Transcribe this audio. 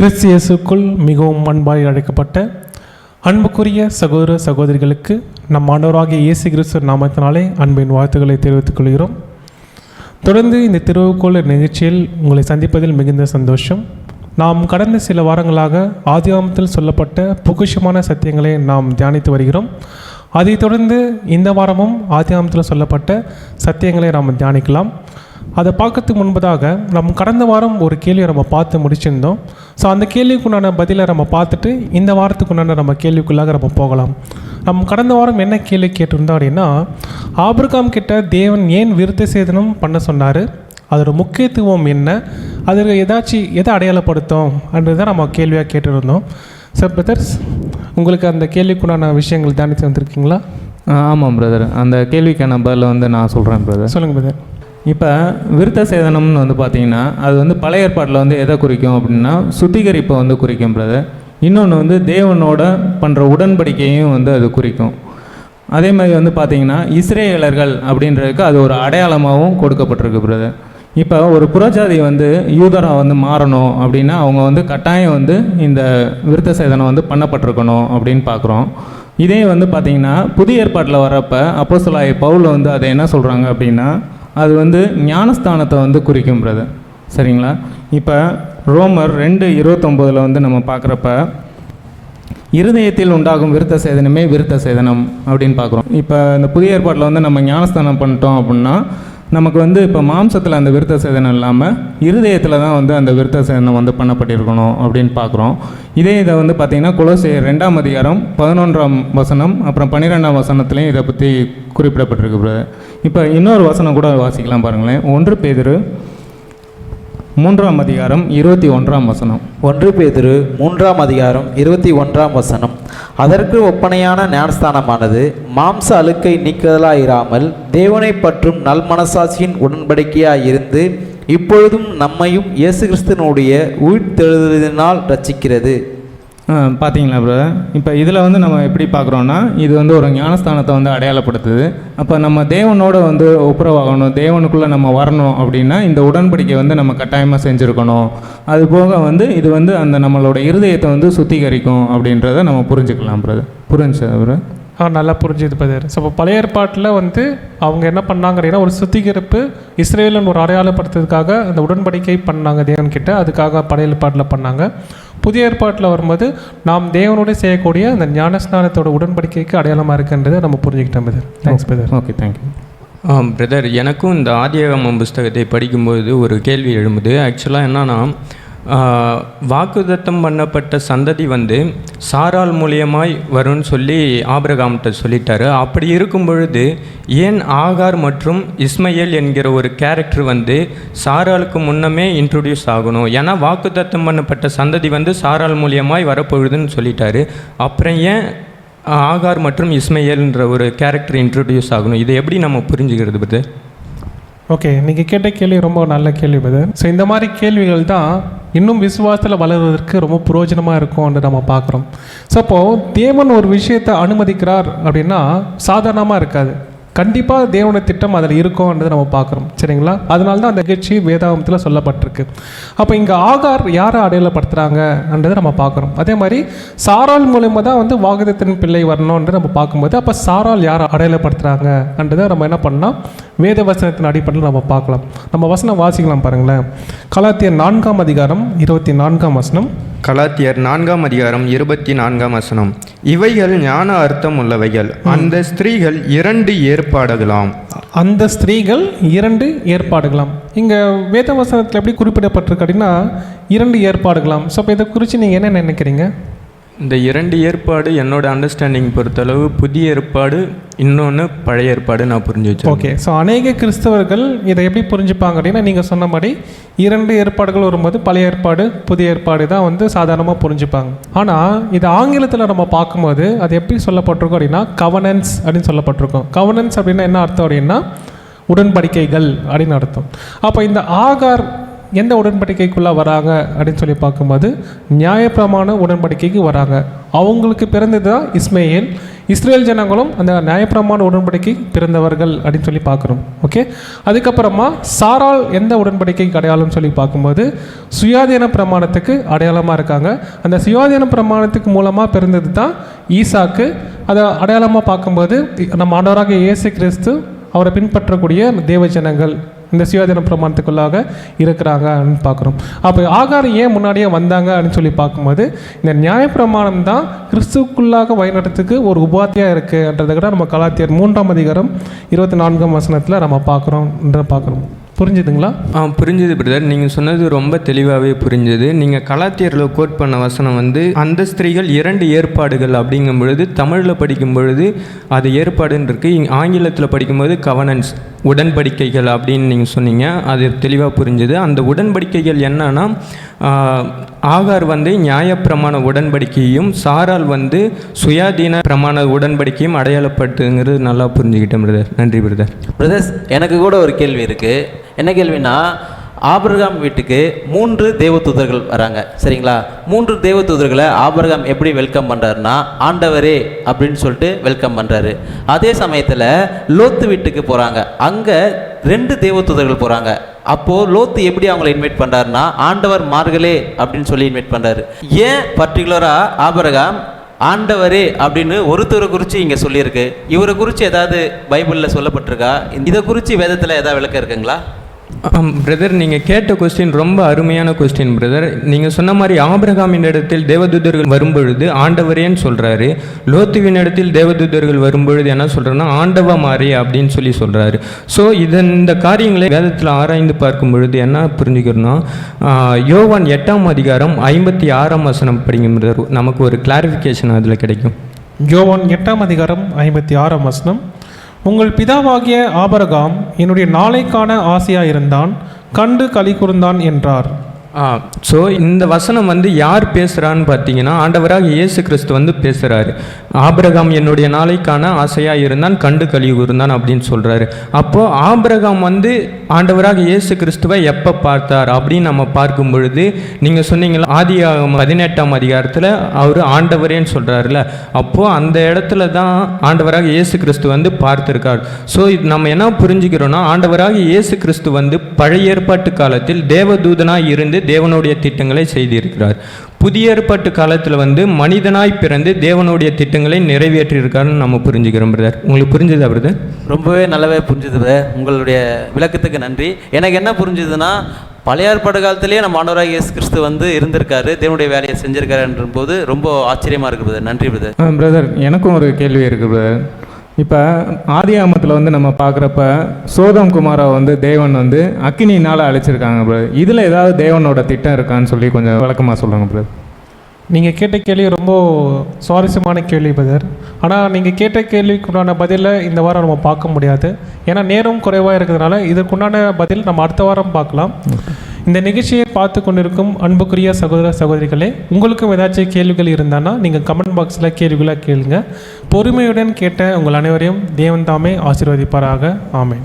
கிறிஸ்தியசுக்குள் மிகவும் அன்பாய் அழைக்கப்பட்ட அன்புக்குரிய சகோதர சகோதரிகளுக்கு நம் ஆண்டவராகிய இயேசு கிறிஸ்து நாமத்தினாலே அன்பின் வாழ்த்துக்களை தெரிவித்துக் கொள்கிறோம். தொடர்ந்து இந்த திருவுக்கோள் நிகழ்ச்சியில் உங்களை சந்திப்பதில் மிகுந்த சந்தோஷம். நாம் கடந்த சில வாரங்களாக ஆதிகாமத்தில் சொல்லப்பட்ட பொக்கிஷமான சத்தியங்களை நாம் தியானித்து வருகிறோம். அதைத் தொடர்ந்து இந்த வாரமும் ஆதிகாமத்தில் சொல்லப்பட்ட சத்தியங்களை நாம் தியானிக்கலாம். அதை பார்க்கறதுக்கு முன்பதாக நம் கடந்த வாரம் ஒரு கேள்வியை நம்ம பார்த்து முடிச்சிருந்தோம். ஸோ அந்த கேள்விக்குண்டான பதிலை நம்ம பார்த்துட்டு இந்த வாரத்துக்குண்டான நம்ம கேள்விக்குள்ளாக நம்ம போகலாம். நம்ம கடந்த வாரம் என்ன கேள்வி கேட்டிருந்தோம் அப்படின்னா ஆபிரகாம் கிட்ட தேவன் ஏன் விருத்த சேதனம் பண்ண சொன்னார்? அதோட முக்கியத்துவம் என்ன? அதில் ஏதாச்சும் எதை அடையாளப்படுத்தும்? தான் நம்ம கேள்வியாக கேட்டிருந்தோம். சார் பிரதர்ஸ் உங்களுக்கு அந்த கேள்விக்குண்டான விஷயங்கள் தியானித்து வந்திருக்கீங்களா? ஆ, ஆமாம் பிரதர் அந்த கேள்விக்கான பதில் வந்து நான் சொல்கிறேன் பிரதர் சொல்லுங்கள் பிரதர் இப்போ விருத்த சேதனம்னு வந்து பார்த்தீங்கன்னா அது வந்து பழைய ஏற்பாட்டில் வந்து எதை குறிக்கும் அப்படின்னா சுத்திகரிப்பை வந்து குறிக்கும் பிரதர் இன்னொன்று வந்து தேவனோட பண்ணுற உடன்படிக்கையும் வந்து அது குறிக்கும். அதே மாதிரி வந்து பார்த்தீங்கன்னா இஸ்ரேலர்கள் அப்படின்றதுக்கு அது ஒரு அடையாளமாகவும் கொடுக்கப்பட்டிருக்கு பிரதர் இப்போ ஒரு புறஜாதி வந்து யூதராக வந்து மாறணும் அப்படின்னா அவங்க வந்து கட்டாயம் வந்து இந்த விருத்த சேதனம் வந்து பண்ணப்பட்டிருக்கணும் அப்படின்னு பார்க்குறோம் இதே வந்து பார்த்தீங்கன்னா புதிய ஏற்பாட்டில் வரப்போ அப்போ சொல்லாய் பவுல் வந்து அதை என்ன சொல்கிறாங்க அப்படின்னா அது வந்து ஞானஸ்தானத்தை வந்து குறிக்கும் பிரதர் சரிங்களா? இப்போ ரோமர் ரெண்டு இருபத்தொம்போதில் வந்து நம்ம பார்க்குறப்ப இருதயத்தில் உண்டாகும் விருத்த சேதனமே விருத்த சேதனம் அப்படின்னு பார்க்குறோம். இப்போ இந்த புதிய ஏற்பாட்டில் வந்து நம்ம ஞானஸ்தானம் பண்ணிட்டோம் அப்படின்னா நமக்கு வந்து இப்போ மாம்சத்தில் அந்த விருத்த சேதனம் இல்லாமல் இருதயத்தில் தான் வந்து அந்த விருத்த சேதனம் வந்து பண்ணப்பட்டிருக்கணும் அப்படின்னு பார்க்குறோம் இதே இதை வந்து பார்த்திங்கன்னா குலசே ரெண்டாம் அதிகாரம் பதினொன்றாம் வசனம் அப்புறம் பன்னிரெண்டாம் வசனத்துலேயும் இதை பற்றி குறிப்பிடப்பட்டிருக்கு இப்போ இன்னொரு வசனம் கூட வாசிக்கலாம் பாருங்களேன். ஒன்று பேதிரு மூன்றாம் அதிகாரம் இருபத்தி ஒன்றாம் வசனம். ஒன்று பேதிரு மூன்றாம் அதிகாரம் இருபத்தி ஒன்றாம் வசனம். அதற்கு ஒப்பனையான ஞானஸ்தானமானது மாம்ச அழுக்கை நீக்குதலாயிராமல் தேவனை பற்றும் நல்மனசாட்சியின் உடன்படிக்கையாயிருந்து இப்பொழுதும் நம்மையும் இயேசு கிறிஸ்தனுடைய உயிர்த்தெழுதலினால் ரட்சிக்கிறது ஆ, பார்த்தீங்களா பிரதர் இப்போ இதில் வந்து நம்ம எப்படி பார்க்குறோன்னா இது வந்து ஒரு ஞானஸ்தானத்தை வந்து அடையாளப்படுத்துது. அப்போ நம்ம தேவனோட வந்து ஒப்புரவாகணும் தேவனுக்குள்ளே நம்ம வரணும் அப்படின்னா இந்த உடன்படிக்கை வந்து நம்ம கட்டாயமாக செஞ்சுருக்கணும். அது போக வந்து இது வந்து அந்த நம்மளோட இருதயத்தை வந்து சுத்திகரிக்கும் அப்படின்றத நம்ம புரிஞ்சுக்கலாம் பிரதர் புரிஞ்சு பிரதர் ஆ நல்லா புரிஞ்சுது பதர் ஸோ இப்போ பழைய ஏற்பாட்டில் வந்து அவங்க என்ன பண்ணாங்க அப்படின்னா ஒரு சுத்திகரிப்பு இஸ்ரேலன் ஒரு அடையாளப்படுத்துறதுக்காக அந்த உடன்படிக்கை பண்ணாங்க தேவன்கிட்ட. அதுக்காக பழைய ஏற்பாட்டில் பண்ணாங்க. புதிய ஏற்பாட்டில் வரும்போது நாம் தேவனோட செய்யக்கூடிய அந்த ஞானஸ்நானத்தோட உடன்படிக்கைக்கு அடையாளமாக இருக்குன்றதை நம்ம புரிஞ்சுக்கிட்டோம் brother thanks brother okay thank you ah brother எனக்கும் இந்த ஆதியாகமம் புஸ்தகத்தை படிக்கும்போது ஒரு கேள்வி எழும்புது. ஆக்சுவலாக என்னன்னா வாக்குதத்தம் பண்ணப்பட்ட சந்ததி வந்து சாரால் மூலியமாய் வரும்னு சொல்லி ஆபிரகாம்கிட்ட சொல்லிட்டாரு. அப்படி இருக்கும் பொழுது ஏன் ஆகார் மற்றும் இஸ்மையேல் என்கிற ஒரு கேரக்டர் வந்து சாராளுக்கு முன்னமே இன்ட்ரடியூஸ் ஆகணும்? ஏன்னா வாக்குத்தத்தம் பண்ணப்பட்ட சந்ததி வந்து சாரால் மூலியமாய் வரப்பொழுதுன்னு சொல்லிட்டாரு. அப்புறம் ஏன் ஆகார் மற்றும் இஸ்மையேல்ன்ற ஒரு கேரக்டர் இன்ட்ரடியூஸ் ஆகணும்? இதை எப்படி நம்ம புரிஞ்சுக்கிறது பிரதர்? ஓகே நீங்கள் கேட்ட கேள்வி ரொம்ப நல்ல கேள்வி பிரதர் ஸோ இந்த மாதிரி கேள்விகள் தான் இன்னும் விசுவாசத்தில் வளர்வதற்கு ரொம்ப புரோஜனமாக இருக்கும்னு நம்ம பார்க்குறோம். ஸோ அப்போது தேவன் ஒரு விஷயத்தை அனுமதிக்கிறார் அப்படின்னா சாதாரணமாக இருக்காது. கண்டிப்பாக தேவனுடைய திட்டம் அதில் இருக்கும்ன்றதை நம்ம பார்க்குறோம். சரிங்களா? அதனால தான் அந்த நிகழ்ச்சி வேதாகமத்தில் சொல்லப்பட்டிருக்கு. அப்போ இங்கே ஆகார் யாரை அடையாளப்படுத்துகிறாங்கன்றதை நம்ம பார்க்குறோம். அதே மாதிரி சாரால் மூலயமா தான் வந்து வாகதத்தின் பிள்ளை வரணுன்றது நம்ம பார்க்கும்போது அப்போ சாரால் யாரை அடையாளப்படுத்துகிறாங்கன்றதை நம்ம என்ன பண்ணலாம்? வேத வசனத்தின் அடிப்படையில் நம்ம பார்க்கலாம். நம்ம வசனம் வாசிக்கலாம் பாருங்களேன். கலாத்திய நான்காம் அதிகாரம் இருபத்தி நான்காம் வசனம். கலாத்தியர் நான்காம் அதிகாரம் இருபத்தி நான்காம் வசனம். இவைகள் ஞான அர்த்தம் உள்ளவைகள். அந்த ஸ்திரீகள் இரண்டு ஏற்பாடுகளாம். அந்த ஸ்திரீகள் இரண்டு ஏற்பாடுகளாம். இங்கே வேத வசனத்தில் எப்படி குறிப்பிடப்பட்டிருக்கு அப்படின்னா இரண்டு ஏற்பாடுகளாம். ஸோ இப்போ இதை குறித்து நீங்கள் என்ன நினைக்கிறீங்க? இந்த இரண்டு ஏற்பாடு என்னோட அண்டர்ஸ்டாண்டிங் பொறுத்தளவு புதிய ஏற்பாடு இன்னொன்று பழைய ஏற்பாடு நான் புரிஞ்சு வச்சேன் ஓகே ஸோ அநேக கிறிஸ்தவர்கள் இதை எப்படி புரிஞ்சுப்பாங்க அப்படின்னா நீங்கள் சொன்ன மாதிரி இரண்டு ஏற்பாடுகள் வரும்போது பழைய ஏற்பாடு புதிய ஏற்பாடு தான் வந்து சாதாரணமாக புரிஞ்சுப்பாங்க. ஆனால் இது ஆங்கிலத்தில் நம்ம பார்க்கும்போது அது எப்படி சொல்லப்பட்டிருக்கோம் அப்படின்னா கவனன்ஸ் அப்படின்னு சொல்லப்பட்டிருக்கோம். கவனன்ஸ் அப்படின்னா என்ன அர்த்தம் அப்படின்னா உடன்படிக்கைகள் அப்படின்னு அர்த்தம். அப்போ இந்த ஆகார் எந்த உடன்படிக்கைக்குள்ளே வராங்க அப்படின்னு சொல்லி பார்க்கும்போது நியாயப்பிரமாண உடன்படிக்கைக்கு வராங்க. அவங்களுக்கு பிறந்தது தான் இஸ்மையேல். இஸ்ரேல் ஜனங்களும் அந்த நியாயப்பிரமாண உடன்படிக்கை பிறந்தவர்கள் அப்படின்னு சொல்லி பார்க்குறோம். ஓகே அதுக்கப்புறமா சாரால் எந்த உடன்படிக்கைக்கு அடையாளம் சொல்லி பார்க்கும்போது சுயாதீன பிரமாணத்துக்கு அடையாளமாக இருக்காங்க. அந்த சுயாதீன பிரமாணத்துக்கு மூலமாக பிறந்தது தான் ஈசாக்கு. அதை அடையாளமாக பார்க்கும்போது நம்ம ஆண்டவராக இயேசு கிறிஸ்து அவரை பின்பற்றக்கூடிய தேவ ஜனங்கள். இந்த சுயாதீன பிரமாணத்துக்குள்ளாக இருக்கிறாங்கன்னு பார்க்குறோம். அப்போ ஆகார் ஏன் முன்னாடியே வந்தாங்க அப்படின்னு சொல்லி பார்க்கும்போது இந்த நியாயப்பிரமாணம் தான் கிறிஸ்துக்குள்ளாக வழிநடத்துக்கு ஒரு உபாத்தியாக இருக்குன்றதை கூட நம்ம கலாத்தியர் மூன்றாம் அதிகாரம் இருபத்தி நான்காம் வசனத்தில் நம்ம பார்க்குறோம்ன்ற பார்க்குறோம். புரிஞ்சுதுங்களா? ஆ புரிஞ்சுது பிரதர். நீங்கள் சொன்னது ரொம்ப தெளிவாகவே புரிஞ்சுது. நீங்கள் கலாத்தியரில் கோட் பண்ண வசனம் வந்து அந்த ஸ்திரீகள் இரண்டு ஏற்பாடுகள் அப்படிங்கும் பொழுது தமிழில் படிக்கும் பொழுது அது ஏற்பாடுன்னு இருக்குது ஆங்கிலத்தில் படிக்கும்போது கவனன்ஸ் உடன்படிக்கைகள் அப்படின்னு நீங்கள் சொன்னீங்க. அது தெளிவாக புரிஞ்சுது. அந்த உடன்படிக்கைகள் என்னன்னா ஆகார் வந்து நியாயப்பிரமாண உடன்படிக்கையும் சாரால் வந்து சுயாதீன பிரமாண உடன்படிக்கையும் அடையாளப்பட்டுங்கிறது நல்லா புரிஞ்சுக்கிட்டேன் பிரதர் நன்றி பிரதர் பிரதர்ஸ் எனக்கு கூட ஒரு கேள்வி இருக்குது என்ன கேள்வினா ஆபிரகாம் வீட்டுக்கு மூன்று தேவதூதர்கள் வராங்க. சரிங்களா? மூன்று தேவதூதர்களை ஆபிரகாம் எப்படி வெல்கம் பண்ணுறாருன்னா ஆண்டவரே அப்படின்னு சொல்லிட்டு வெல்கம் பண்ணுறாரு அதே சமயத்தில் லோத்து வீட்டுக்கு போகிறாங்க அங்கே ரெண்டு தேவதூதர்கள் போகிறாங்க அப்போது லோத்து எப்படி அவங்கள இன்வைட் பண்ணுறாருன்னா ஆண்டவர் மார்களே அப்படின்னு சொல்லி இன்வைட் பண்ணுறாரு ஏன் பர்டிகுலராக ஆபரகாம் ஆண்டவரே அப்படின்னு ஒருத்தரை குறித்து இங்கே சொல்லியிருக்கு. இவரை குறித்து ஏதாவது பைபிளில் சொல்லப்பட்டிருக்கா? இதை குறித்து வேதத்தில் ஏதாவது விளக்கம் இருக்குங்களா? பிரதர் நீங்கள் கேட்ட கொஸ்டின் ரொம்ப அருமையான கொஸ்டின் பிரதர் நீங்கள் சொன்ன மாதிரி ஆபிரகாமின் இடத்தில் தேவதூதர்கள் வரும்பொழுது ஆண்டவரேன்னு சொல்கிறாரு லோத்துவின் இடத்தில் தேவதூதர்கள் வரும்பொழுது என்ன சொல்கிறேன்னா ஆண்டவ மாறி அப்படின்னு சொல்லி சொல்கிறாரு ஸோ இதன் இந்த காரியங்களை வேதத்தில் ஆராய்ந்து பார்க்கும் பொழுது என்ன புரிஞ்சுக்கிறோன்னா யோவான் எட்டாம் அதிகாரம் ஐம்பத்தி ஆறாம் வசனம் படிக்கும் பிரதர் நமக்கு ஒரு கிளாரிஃபிகேஷன் அதில் கிடைக்கும். யோவான் எட்டாம் அதிகாரம் ஐம்பத்தி ஆறாம் வசனம். உங்கள் பிதாவாகிய ஆபரகாம் என்னுடைய நாளைக்கான ஆசையாக இருந்தான் கண்டு கலி கூர்ந்தான் என்றார். ஸோ இந்த வசனம் வந்து யார் பேசுகிறான்னு பார்த்தீங்கன்னா ஆண்டவராக இயேசு கிறிஸ்து வந்து பேசுகிறாரு ஆபிரகாம் என்னுடைய நாளைக்கான ஆசையாக இருந்தான் கண்டு கழிவு இருந்தான் அப்படின்னு சொல்கிறாரு அப்போது ஆபிரகாம் வந்து ஆண்டவராக இயேசு கிறிஸ்துவை எப்போ பார்த்தார் அப்படின்னு நம்ம பார்க்கும் பொழுது நீங்கள் சொன்னீங்களா ஆதி பதினெட்டாம் அதிகாரத்தில் அவர் ஆண்டவரேன்னு சொல்கிறாருல அப்போது அந்த இடத்துல தான் ஆண்டவராக இயேசு கிறிஸ்து வந்து பார்த்துருக்கார். ஸோ இது நம்ம என்ன புரிஞ்சுக்கிறோன்னா ஆண்டவராக இயேசு கிறிஸ்து வந்து பழைய ஏற்பாட்டு காலத்தில் தேவதூதனாக இருந்து தேவனுடைய திட்டங்களை செய்திருக்கிறார். புதிய ஏற்பாட்டு காலத்தில் வந்து மனிதனாய் பிறந்து தேவனுடைய திட்டங்களை நிறைவேற்றியிருக்காருன்னு நம்ம புரிஞ்சுக்கிறோம் பிரதர் உங்களுக்கு புரிஞ்சுதா பிரதர் ரொம்பவே நல்லாவே புரிஞ்சுது. உங்களுடைய விளக்கத்துக்கு நன்றி. எனக்கு என்ன புரிஞ்சுதுன்னா பழைய ஏற்பாடு காலத்திலேயே நம்ம ஆண்டவராக இயேசு கிறிஸ்து வந்து இருந்திருக்காரு தேவனுடைய வேலையை செஞ்சிருக்காருன்ற போது ரொம்ப ஆச்சரியமாக இருக்குது brother. நன்றி பிரதர் பிரதர் எனக்கும் ஒரு கேள்வி இருக்குது பிரதர் இப்போ ஆதியாமத்தில் வந்து நம்ம பார்க்குறப்ப சோதம் குமாரை வந்து தேவன் வந்து அக்கினினால் அழைச்சிருக்காங்க பிரதர் இதில் ஏதாவது தேவனோட திட்டம் இருக்கான்னு சொல்லி கொஞ்சம் விளக்கமாக சொல்லுங்க பிரதர் நீங்கள் கேட்ட கேள்வி ரொம்ப சுவாரஸ்யமான கேள்வி பதர் ஆனால் நீங்கள் கேட்ட கேள்விக்குண்டான பதிலை இந்த வாரம் நம்ம பார்க்க முடியாது. ஏன்னா நேரம் குறைவாக இருக்கிறதுனால இதற்குண்டான பதில் நம்ம அடுத்த வாரம் பார்க்கலாம். இந்த நிகழ்ச்சியை பார்த்து கொண்டிருக்கும் அன்புக்குரிய சகோதர சகோதரிகளே உங்களுக்கும் ஏதாச்சும் கேள்விகள் இருந்தான்னா நீங்கள் கமெண்ட் பாக்ஸில் கேள்விகளாக கேளுங்க. பொறுமையுடன் கேட்ட உங்கள் அனைவரையும் தேவன் தாமே ஆசீர்வதிப்பாராக. ஆமேன்.